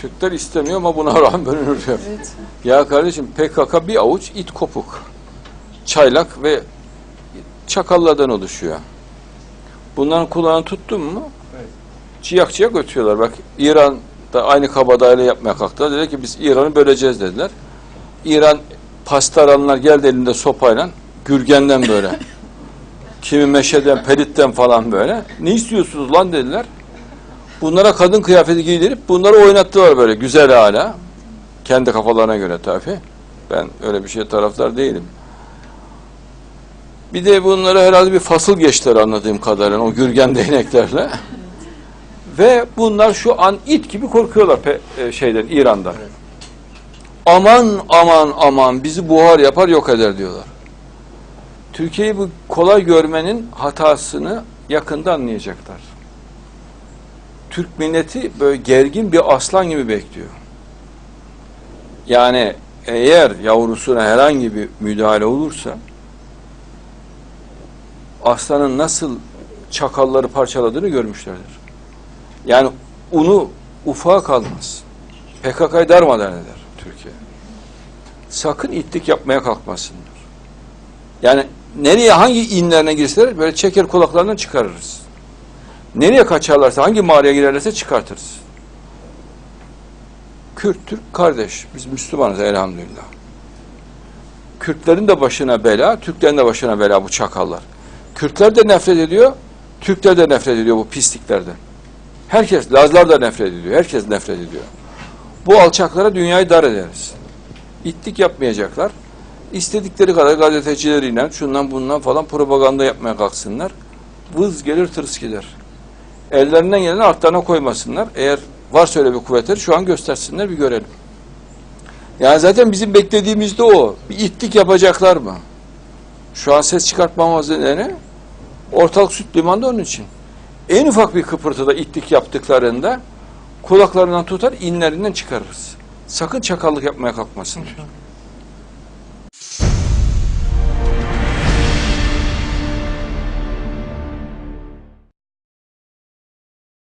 Türkler istemiyor ama buna rağmen bölünür diyor. Evet. Ya kardeşim PKK bir avuç it kopuk. Çaylak ve çakallardan oluşuyor. Bunların kulağını tuttun mu Evet. ciyak ciyak ötüyorlar. Bak İran da aynı kabadayıyla yapmaya kalktılar. Dedi ki biz İran'ı böleceğiz dediler. İran pastaranlar geldi elinde sopayla Gürgen'den böyle. Kimi meşeden, pelitten falan böyle. Ne istiyorsunuz lan dediler. Bunlara kadın kıyafeti giydirip bunları oynattılar böyle güzel hala. Kendi kafalarına göre tabii. Ben öyle bir şey taraftar değilim. Bir de bunlara herhalde bir fasıl geçtiler anladığım kadarıyla o gürgen değneklerle. Ve bunlar şu an it gibi korkuyorlar e, şeyden İran'dan. Aman aman aman bizi buhar yapar yok eder diyorlar. Türkiye'yi bu kolay görmenin hatasını yakında anlayacaklar. Türk milleti böyle gergin bir aslan gibi bekliyor. Yani eğer yavrusuna herhangi bir müdahale olursa aslanın nasıl çakalları parçaladığını görmüşlerdir. Yani unu ufağa kalmaz. PKK'yı darmadan eder Türkiye. Sakın itlik yapmaya kalkmasınlar. Yani nereye hangi inlerine girseler böyle çeker kulaklarından çıkarırız. Nereye kaçarlarsa hangi mağaraya girerlerse çıkartırız. Kürt, Türk kardeş. Biz Müslümanız elhamdülillah. Kürtlerin de başına bela, Türklerin de başına bela bu çakallar. Kürtler de nefret ediyor, Türkler de nefret ediyor bu pisliklerden. Herkes, Lazlar da nefret ediyor, herkes nefret ediyor. Bu alçaklara dünyayı dar ederiz. İtlik yapmayacaklar. İstedikleri kadar gazetecileriyle, şundan bundan falan propaganda yapmaya kalksınlar. Vız gelir tırs gider. Ellerinden geleni artlarına koymasınlar. Eğer varsa öyle bir kuvvetleri şu an göstersinler bir görelim. Yani zaten bizim beklediğimiz de o. Bir itlik yapacaklar mı? Şu an ses çıkartmamız nedeni ortalık süt limanı onun için. En ufak bir kıpırtıda itlik yaptıklarında kulaklarından tutar inlerinden çıkarırız. Sakın çakallık yapmaya kalkmasınlar.